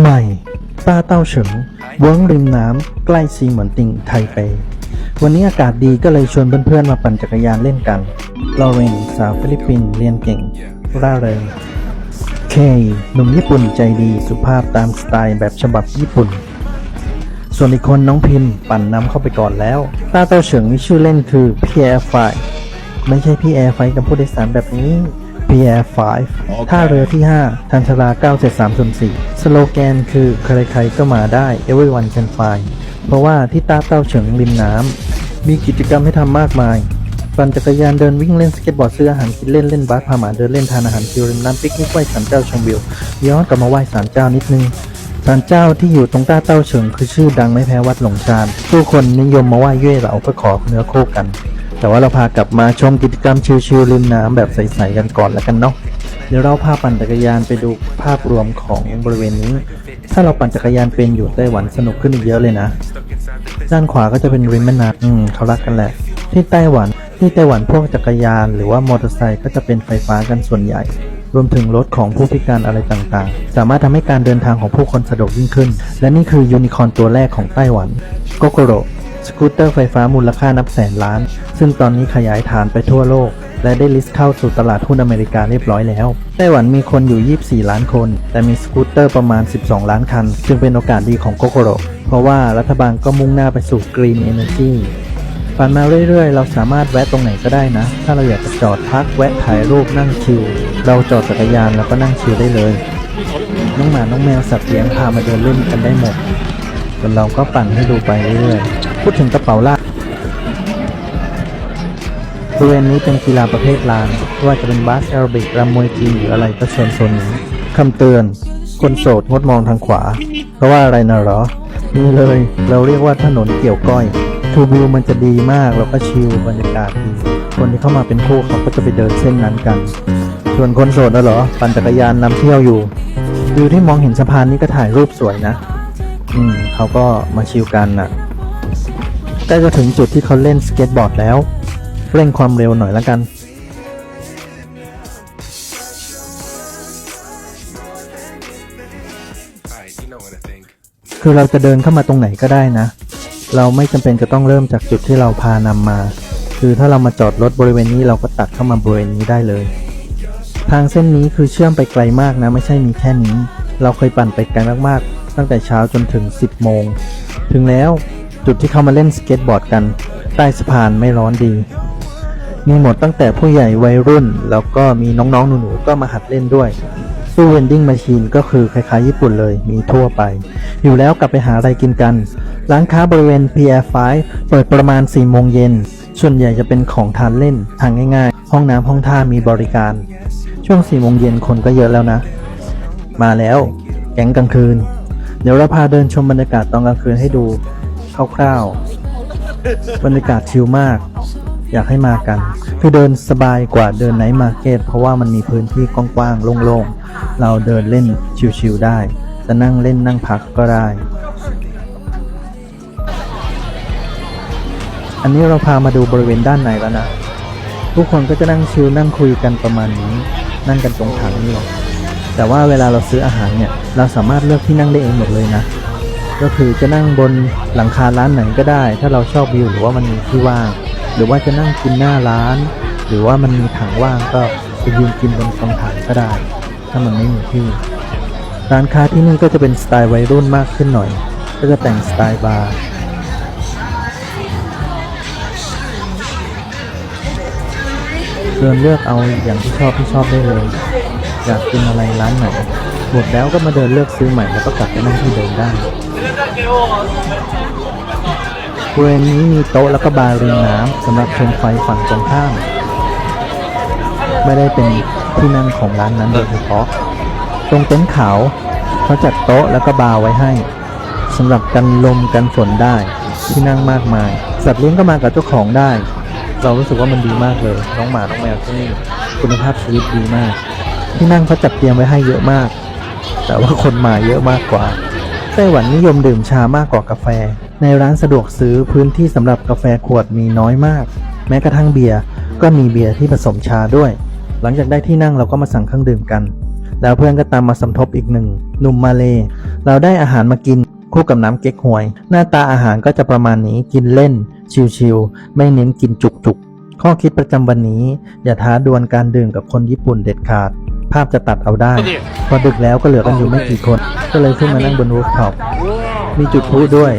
ใหม่ ป้าเต้าเฉิงเวิ้งริมน้ำใกล้ซีเหมือนติ่งไทเป วันนี้อากาศดีก็เลยชวนเพื่อนๆมาปั่นจักรยานเล่นกันลอเรนสาวฟิลิปปินส์เรียนเก่ง ร่าเริง เคหนุ่มญี่ปุ่นใจดีสุภาพตามสไตล์แบบฉบับญี่ปุ่น ส่วนอีกคนน้องพิมพ์ปั่นนำเข้าไปก่อนแล้วต้าเต้าเฉิงมีชื่อเล่นคือพี่แอร์ไฟไม่ใช่พี่แอร์ไฟกับผู้โดยสารแบบนี้ พี่แอร์ไฟท่าเรือที่ 5 ทันชลา 9 7 3 0 4 สโลแกนคือใครๆก็มาได้ everyone can fly เพราะว่าที่ต้าเต้าเฉิงริมน้ำ มีกิจกรรมให้ทำมากมายปั่นจักรยานเดินวิ่งเล่นสเก็ตบอร์ดซื้ออาหารกินเล่นเล่นบาสพาหมาเดินเล่นทานอาหารคิวริมน้ำปิกนิกไหว้ศาลเจ้าชมวิวย้อนกลับมาไหว้ศาลเจ้านิดนึงศาลเจ้าที่อยู่ตรงต้าเต้าเฉิงคือชื่อดังไม่แพ้วัดหลงชานผู้คนนิยมมาไหว้เย่เหลาเพื่อขอเนื้อคู่กัน แต่ว่าเราพากลับมาชมกิจกรรมชิลๆริมน้ำแบบใสๆกันก่อนแล้วกันเนาะเดี๋ยวเราพาปั่นจักรยานไปดูภาพรวมของบริเวณนี้ ถ้าเราปั่นจักรยานเป็นอยู่ไต้หวันสนุกขึ้นอีกเยอะเลยนะ ด้านขวาก็จะเป็นริมแม่น้ำอืมเขารักกันแหละ ที่ไต้หวันที่ไต้หวันพวกจักรยาน หรือว่ามอเตอร์ไซค์ก็จะเป็นไฟฟ้ากันส่วนใหญ่ รวมถึงรถของผู้พิการอะไรต่างๆ สามารถทำให้การเดินทางของผู้คนสะดวกยิ่งขึ้น และนี่คือยูนิคอร์นตัวแรกของไต้หวันโกโกโร สกูตเตอร์ไฟฟ้ามูลค่านับแสนล้าน ซึ่งตอนนี้ขยายฐานไปทั่วโลก และได้ลิสต์เข้าสู่ตลาดหุ้นอเมริกาเรียบร้อยแล้ว ไต้หวันมีคนอยู่ 24 ล้านคน แต่มีสกูตเตอร์ประมาณ 12 ล้านคัน จึงเป็นโอกาสดีของโกโกโรเพราะว่ารัฐบาลก็มุ่งหน้าไปสู่ Green Energy ปั่นมาเรื่อยๆ เราสามารถแวะตรงไหนก็ได้นะ ถ้าเราอยากจะจอดพักแวะถ่ายรูปนั่งชิล เราจอดจักรยานแล้วก็นั่งชิลได้เลย น้องหมา น้องแมว สัตว์เลี้ยงพามาเดินเล่นกันได้หมดส่วนเราก็ปั่นให้ดูไปเรื่อยๆ พูดถึงกระเป๋าลากบริเวณนี้เป็นกีฬาประเภทลานว่าจะเป็นบาสแอโรบิกรำมวยจีนหรืออะไรก็เชิญโซนนี้คำเตือน คนโสดงดมองทางขวา เพราะว่าอะไรนะหรอ นี่เลย เราเรียกว่าถนนเกี่ยวก้อยทูวิวมันจะดีมากแล้วก็ชิลบรรยากาศดีคนที่เข้ามาเป็นคู่เขาก็จะไปเดินเส้นนั้นกัน ส่วนคนโสดนะหรอ ปั่นจักรยานนำเที่ยวอยู่วิวที่มองเห็นสะพานนี้ก็ถ่ายรูปสวยนะ อืมเขาก็มาชิลกันน่ะ ใกล้จะถึงจุดที่เขาเล่นสเก็ตบอร์ดแล้ว เร่งความเร็วหน่อยละกัน Alright, you know what I think. คือเราจะเดินเข้ามาตรงไหนก็ได้นะ เราไม่จำเป็นจะต้องเริ่มจากจุดที่เราพานำมา คือถ้าเรามาจอดรถบริเวณนี้เราก็ตัดเข้ามาบริเวณนี้ได้เลย ทางเส้นนี้คือเชื่อมไปไกลมากนะ ไม่ใช่มีแค่นี้ เราเคยปั่นไปไกลมากๆ ตั้งแต่เช้าจนถึง 10 โมง ถึงแล้ว จุดที่เขามาเล่นสเก็ตบอร์ดกัน ใต้สะพานไม่ร้อนดี มีหมดตั้งแต่ผู้ใหญ่วัยรุ่น แล้วก็มีน้องๆหนูๆก็มาหัดเล่นด้วยตู้เวนดิ้งมาชีนก็คือคล้ายๆญี่ปุ่นเลยมีทั่วไป อยู่แล้วกลับไปหาอะไรกินกัน ร้านค้าบริเวณ PR5 เปิดประมาณ 4 โมงเย็น ส่วนใหญ่จะเป็นของทานเล่นทางง่ายๆ ห้องน้ำห้องท่ามีบริการ ช่วง 4 โมงเย็นคนก็เยอะแล้วนะ มาแล้ว แก๊งกลางคืน เดี๋ยวเราพาเดินชมบรรยากาศตอนกลางคืนให้ดู คร่าวๆบรรยากาศชิลมาก อยากให้มากัน คือเดินสบายกว่าเดินไนท์มาร์เก็ตเพราะว่ามันมีพื้นที่กว้างๆโล่งๆ เราเดินเล่นชิลๆได้ จะนั่งเล่นนั่งพักก็ได้ อันนี้เราพามาดูบริเวณด้านในแล้วนะ ทุกคนก็จะนั่งชิลนั่งคุยกันประมาณนี้ นั่งกันตรงถังนี่หรอกแต่ว่าเวลาเราซื้ออาหารเนี่ย เราสามารถเลือกที่นั่งได้เองหมดเลยนะ ก็คือจะนั่งบนหลังคาร้านไหนก็ได้ ถ้าเราชอบวิวหรือว่ามันมีที่ว่าง หรือว่าจะนั่งกินหน้าร้าน หรือว่ามันมีถังว่างก็ไปยืนกินบนตรงถังก็ได้ ถ้ามันไม่มีที่ร้านค้าที่นี่ก็จะเป็นสไตล์วัยรุ่นมากขึ้นหน่อย ก็จะแต่งสไตล์บาร์เดินเลือกเอาอย่างที่ชอบที่ชอบได้เลย อยากกินอะไรร้านไหน หมดแล้วก็มาเดินเลือกซื้อใหม่แล้วก็กลับไปนั่งที่เดิมได้บริเวณนี้มีโต๊ะแล้วก็บาร์ริมน้ำสำหรับชมไฟฝั่งตรงข้าม ไม่ได้เป็นที่นั่งของร้านนั้นโดยเฉพาะ ตรงเต็นท์ขาวเขาจัดโต๊ะแล้วก็บาร์ไว้ให้สำหรับกันลมกันฝนได้ที่นั่งมากมาย สัตว์เลี้ยงก็มากับเจ้าของได้ เรารู้สึกว่ามันดีมากเลย น้องหมา น้องแมวที่นี่คุณภาพชีวิตดีมาก ที่นั่งเขาจัดเตรียมไว้ให้เยอะมาก แต่ว่าคนมาเยอะมากกว่าไต้หวันนิยมดื่มชามากกว่ากาแฟ ในร้านสะดวกซื้อพื้นที่สำหรับกาแฟขวดมีน้อยมาก แม้กระทั่งเบียร์ก็มีเบียร์ที่ผสมชาด้วย หลังจากได้ที่นั่งเราก็มาสั่งเครื่องดื่มกัน แล้วเพื่อนก็ตามมาสมทบอีกหนึ่งหนุ่มมาเล เราได้อาหารมากินคู่กับน้ำเก๊กฮวย หน้าตาอาหารก็จะประมาณนี้กินเล่น ชิวๆไม่เน้นกินจุกๆ ข้อคิดประจำวันนี้ อย่าท้าดวลการดื่มกับคนญี่ปุ่นเด็ดขาด ภาพจะตัดเอาได้ พอดึกแล้วก็เหลือกันอยู่ไม่กี่คน ก็เลยขึ้นมานั่งบนรูฟท็อปมีจุดพลุด้วย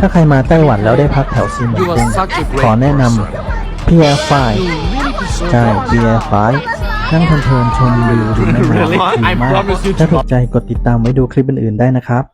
ถ้าใครมาไต้หวันแล้วได้พักแถวซีเหมือนเด้งขอแนะนำ PR5 ใช่ PR5 นั่งเพลินๆชมวิวริมแม่น้ำดีมากถ้าถูกใจกดติดตามไว้ดูคลิปอื่นๆได้นะครับ